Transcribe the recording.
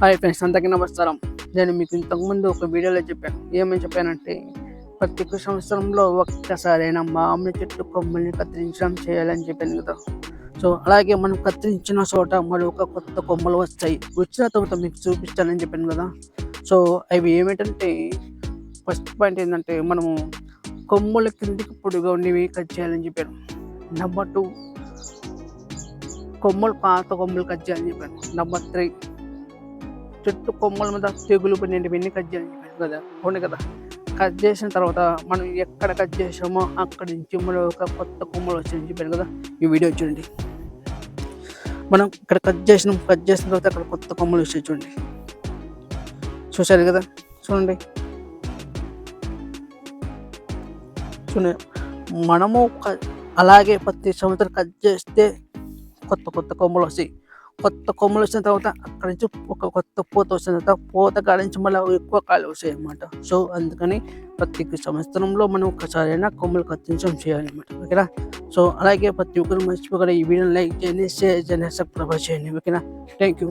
Hi friends అందరికీ నమస్కారం. నేను మీకు ఇంతకుముందు ఒక వీడియోలో చెప్పాను. ఏమని చెప్పానంటే ప్రతి ఒక్క సంవత్సరంలో ఒక్కసారైనా మామిడి చెట్టు కొమ్మల్ని కత్తిరించడం చేయాలని చెప్పాను కదా. సో అలాగే మనం కత్తిరించిన చోట మరొక కొత్త కొమ్మలు వస్తాయి. వచ్చిన తర్వాత మీకు చూపిస్తానని చెప్పాను కదా. సో అవి ఏమిటంటే ఫస్ట్ పాయింట్ ఏంటంటే మనము కొమ్మల కిందికి పొడిగా ఉండేవి కట్ చేయాలని చెప్పాను. నెంబర్ టూ కొమ్మలు పాత కొమ్మలు కట్ చేయాలని చెప్పాను. నెంబర్ త్రీ చెట్టు కొమ్మల మీద తెగులు పడినవన్నీ కట్ చేయాలి కదా అవును కదా. కట్ చేసిన తర్వాత మనం ఎక్కడ కట్ చేసామో అక్కడి నుంచి మనం ఒక కొత్త కొమ్మలు వచ్చాయని చెప్పాను కదా ఈ వీడియో చూడండి. మనం ఇక్కడ కట్ చేసినాం కట్ చేసిన తర్వాత అక్కడ కొత్త కొమ్మలు వచ్చాయి చూడండి. చూశారు కదా చూడండి. చూడండి మనము అలాగే ప్రతి సంవత్సరం కట్ చేస్తే కొత్త కొత్త కొమ్మలు వస్తాయి. కొత్త కొమ్మలు వచ్చిన తర్వాత అక్కడి నుంచి ఒక కొత్త పూత వచ్చిన తర్వాత పూత కాడ నుంచి మళ్ళీ ఎక్కువ కాలు వస్తాయి అన్నమాట సో అందుకని ప్రతి సంవత్సరంలో మనం ఒకసారైనా కొమ్మలు కత్తించడం చేయాలన్నమాట. ఓకేనా? సో అలాగే ప్రతి ఒక్కరు మర్చిపోకుండా. ఈ వీడియోని లైక్ చేయండి షేర్ చేయండి సబ్స్క్రైబ్ చేయండి. ఓకేనా? Thank you